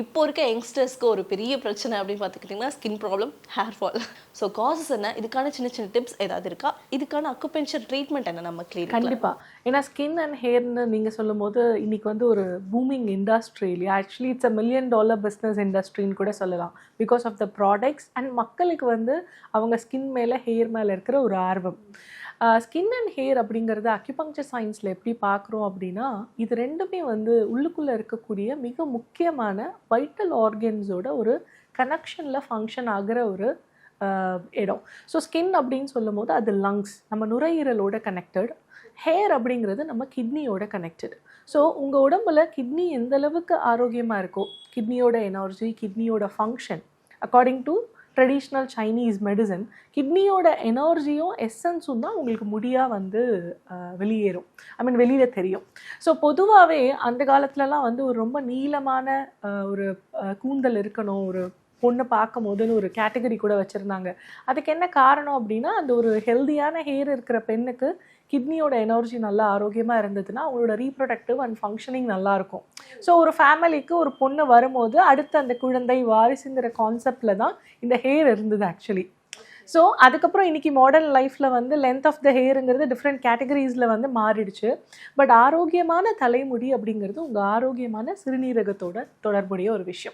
இப்போ இருக்க யங்ஸ்டர்ஸ்க்கு ஒரு பெரிய பிரச்சனை அப்படின்னு பார்த்துக்கிட்டிங்கன்னா skin problem hair fall so causes என்ன? இதுக்கான சின்ன சின்ன டிப்ஸ் ஏதாவது இருக்கா? இதுக்கான அக்குபென்ஷர் ட்ரீட்மெண்ட் என்ன நம்ம கிளினிக் கண்டிப்பாக ஏன்னா ஸ்கின் அண்ட் ஹேர்னு நீங்கள் சொல்லும் போது இன்னைக்கு வந்து ஒரு பூமிங் இண்டஸ்ட்ரி இல்லையா? Actually it's a million dollar business இண்டஸ்ட்ரின்னு கூட சொல்லலாம். Because of the products and மக்களுக்கு வந்து அவங்க ஸ்கின் மேலே ஹேர் மேலே இருக்கிற ஒரு ஆர்வம். ஸ்கின் அண்ட் ஹேர் அப்படிங்கிறது அக்யூபங்க்சர் சயின்ஸில் எப்படி பார்க்குறோம் அப்படின்னா இது ரெண்டுமே வந்து உள்ளுக்குள்ளே இருக்கக்கூடிய மிக முக்கியமான வைட்டல் ஆர்கன்ஸோட ஒரு கனெக்ஷனில் ஃபங்க்ஷன் ஆகிற ஒரு இடம். ஸோ ஸ்கின் அப்படின்னு சொல்லும் போது அது லங்ஸ் நம்ம நுரையீரலோட கனெக்டட் ஹேர் அப்படிங்கிறது நம்ம கிட்னியோட கனெக்டட் ஸோ உங்கள் உடம்புல கிட்னி எந்த அளவுக்கு ஆரோக்கியமாக இருக்கோ கிட்னியோட energy கிட்னியோட function according to traditional Chinese medicine கிட்னியோட எனர்ஜியும் எசன்ஸும் தான் உங்களுக்கு முடியாக வந்து வெளியேறும். ஐ மீன் வெளியில் தெரியும். ஸோ பொதுவாகவே அந்த காலத்துலலாம் வந்து ஒரு ரொம்ப நீளமான ஒரு கூந்தல் இருக்கணும் ஒரு பொண்ணை பார்க்கும் போதுன்னு ஒரு கேட்டகரி கூட வச்சுருந்தாங்க. அதுக்கு என்ன காரணம் அப்படின்னா அந்த ஒரு ஹெல்தியான ஹேர் இருக்கிற பெண்ணுக்கு கிட்னியோட எனர்ஜி நல்லா ஆரோக்கியமாக இருந்ததுன்னா அவங்களோட ரீப்ரொடக்டிவ் அண்ட் ஃபங்க்ஷனிங் நல்லாயிருக்கும் ஸோ ஒரு ஃபேமிலிக்கு ஒரு பொண்ணு வரும்போது அடுத்து அந்த குழந்தை வாரிசுங்கிற கான்செப்டில் தான் இந்த ஹேர் இருந்தது ஆக்சுவலி ஸோ அதுக்கப்புறம் இன்னைக்கு மாடர்ன் லைஃப்பில் வந்து லென்த் ஆஃப் த ஹேருங்கிறது டிஃப்ரெண்ட் கேட்டகரிஸில் வந்து மாறிடுச்சு. பட் ஆரோக்கியமான தலைமுடி அப்படிங்கிறது உங்கள் ஆரோக்கியமான சிறுநீரகத்தோட தொடர்புடைய ஒரு விஷயம்.